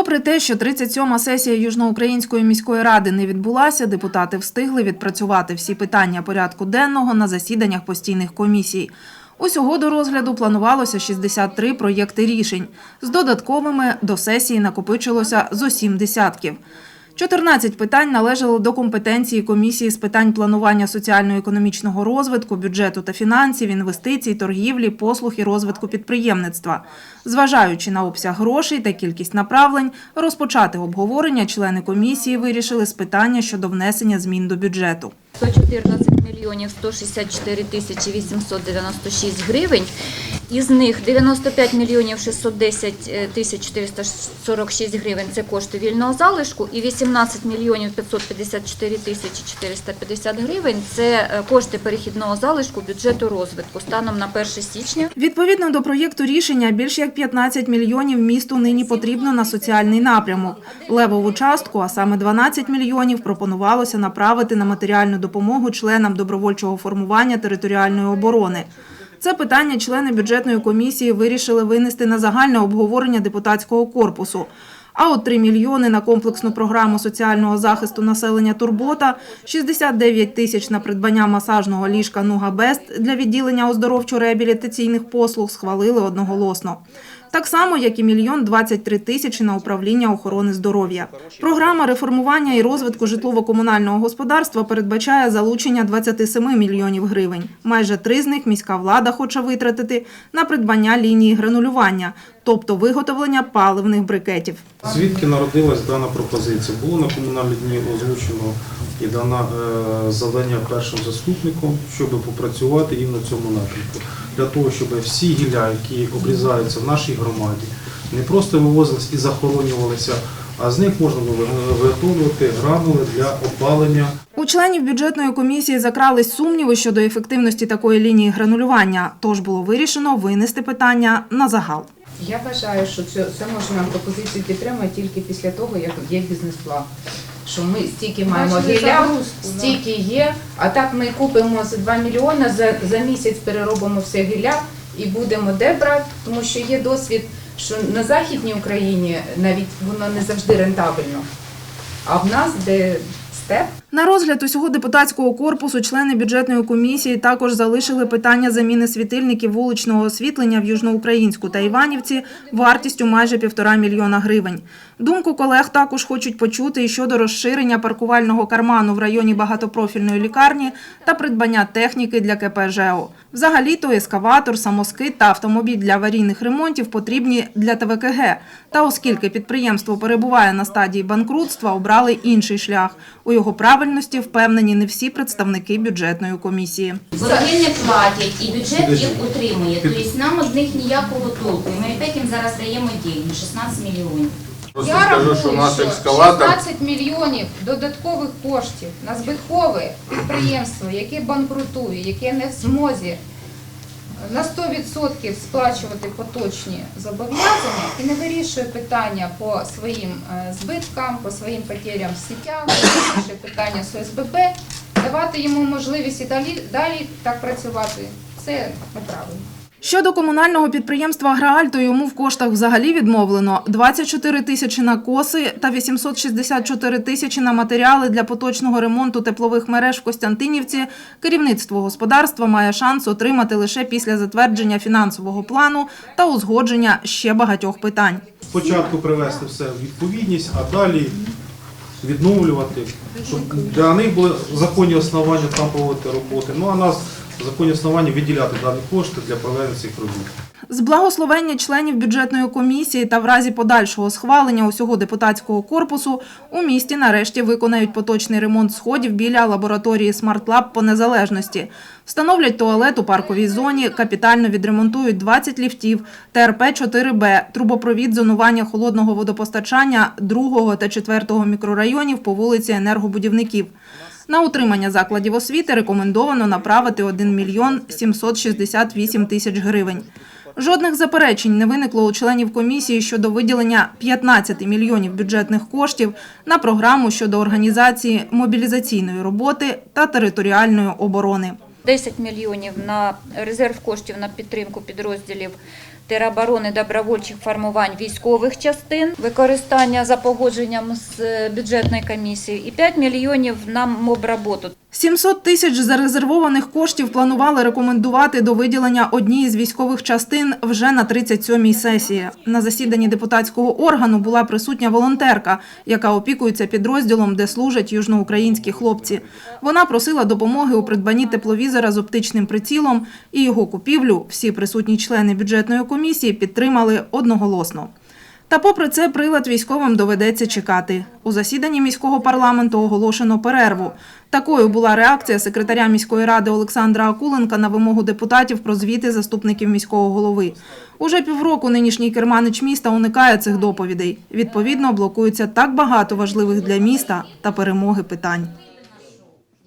Попри те, що 37-ма сесія Южноукраїнської міської ради не відбулася, депутати встигли відпрацювати всі питання порядку денного на засіданнях постійних комісій. Усього до розгляду планувалося 63 проєкти рішень. З додатковими до сесії накопичилося зо сім десятків. 14 питань належали до компетенції комісії з питань планування соціально-економічного розвитку, бюджету та фінансів, інвестицій, торгівлі, послуг і розвитку підприємництва. Зважаючи на обсяг грошей та кількість направлень, розпочати обговорення члени комісії вирішили з питання щодо внесення змін до бюджету. 114 мільйонів 164 тисячі 896 гривень. Із них 95 мільйонів 610 тисяч 446 гривень – це кошти вільного залишку, і 18 мільйонів 554 тисячі 450 гривень – це е, кошти перехідного залишку бюджету розвитку станом на 1 січня. Відповідно до проєкту рішення, більш як 15 мільйонів місту нині потрібно на соціальний напрямок. Левову частку, а саме 12 мільйонів, пропонувалося направити на матеріальну допомогу членам добровольчого формування територіальної оборони. Це питання члени бюджетної комісії вирішили винести на загальне обговорення депутатського корпусу. А от 3 мільйони на комплексну програму соціального захисту населення Турбота, 69 тисяч на придбання масажного ліжка Нуга Бест для відділення оздоровчо-реабілітаційних послуг схвалили одноголосно. Так само, як і мільйон 23 тисячі на управління охорони здоров'я. Програма реформування і розвитку житлово-комунального господарства передбачає залучення 27 мільйонів гривень. Майже три з них міська влада хоче витратити на придбання лінії гранулювання, тобто виготовлення паливних брикетів. Звідки народилась дана пропозиція? Було на комунальні дні озвучено і дана е, завдання першим заступником, щоб попрацювати і на цьому напрямку. Для того, щоб всі гілля, які обрізаються в нашій громаді, не просто вивозились і захоронювалися, а з них можна було виготовлювати гранули для опалення У членів бюджетної комісії закрались сумніви щодо ефективності такої лінії гранулювання, тож було вирішено винести питання на загал. Я вважаю, що це, це можна пропозицію підтримати тільки після того, як є бізнес-план. Що ми стільки маємо Бачили гілля, загрузку, да. стільки є, а так ми купимо за 2 мільйони, за, за місяць переробимо все гілля і будемо де брати, тому що є досвід, що на Західній Україні навіть воно не завжди рентабельно. А в нас, де степ, На розгляд усього депутатського корпусу члени бюджетної комісії також залишили питання заміни світильників вуличного освітлення в Южноукраїнську та Іванівці вартістю майже півтора мільйона гривень. Думку колег також хочуть почути і щодо розширення паркувального карману в районі багатопрофільної лікарні та придбання техніки для КП ЖЕО. Взагалі-то ескаватор, самоскид та автомобіль для аварійних ремонтів потрібні для ТВКГ. Та оскільки підприємство перебуває на стадії банкрутства, обрали інший шлях. У його правильності впевнені не всі представники бюджетної комісії. Вони не платять, і бюджет їх утримує. Тобто нам від них ніякого толку. Ми опять їм зараз даємо деньги, 16 мільйонів. Я скажу, рахую, що у нас екскаватор 16 мільйонів додаткових коштів на збиткове підприємство, яке банкрутує, яке не в змозі на 100% сплачувати поточні зобов'язання і не вирішує питання по своїм е, збиткам, по своїм потерям в сітях, вирішує питання з ОСББ, давати йому можливість і далі, далі так працювати, це неправильно. Щодо комунального підприємства «Агроаль», то йому в коштах взагалі відмовлено 24 тисячі на коси та 864 тисячі на матеріали для поточного ремонту теплових мереж в Костянтинівці. Керівництво господарства має шанс отримати лише після затвердження фінансового плану та узгодження ще багатьох питань. спочатку привести все в відповідність, а далі відновлювати, щоб для них були законні основання там проводити роботи. Ну а нас законні основання виділяти дані кошти для проведення цих робіт. З благословення членів бюджетної комісії та в разі подальшого схвалення усього депутатського корпусу у місті нарешті виконають поточний ремонт сходів біля лабораторії «Смартлаб» по незалежності. Встановлять туалет у парковій зоні, капітально відремонтують 20 ліфтів, ТРП-4Б, трубопровід зонування холодного водопостачання 2 та 4 мікрорайонів по вулиці Енергобудівників. На утримання закладів освіти рекомендовано направити 1 мільйон 768 тисяч гривень. Жодних заперечень не виникло у членів комісії щодо виділення 15 мільйонів бюджетних коштів на програму щодо організації мобілізаційної роботи та територіальної оборони. 10 мільйонів на резерв коштів на підтримку підрозділів тероборони добровольчих формувань військових частин, використання за погодженням з е, бюджетною комісією, і 5 мільйонів на моброботу. 700 тисяч зарезервованих коштів планували рекомендувати до виділення однієї з військових частин вже на 37-й сесії. На засіданні депутатського органу була присутня волонтерка, яка опікується підрозділом, де служать южноукраїнські хлопці. Вона просила допомоги у придбанні тепловізора з оптичним прицілом, і його купівлю всі присутні члени бюджетної комісії підтримали одноголосно. Та попри це прилад військовим доведеться чекати. У засіданні міського парламенту оголошено перерву. Такою була реакція секретаря міської ради Олександра Акуленка на вимогу депутатів про звіти заступників міського голови. Уже півроку нинішній керманич міста уникає цих доповідей. Відповідно, блокується так багато важливих для міста та перемоги питань.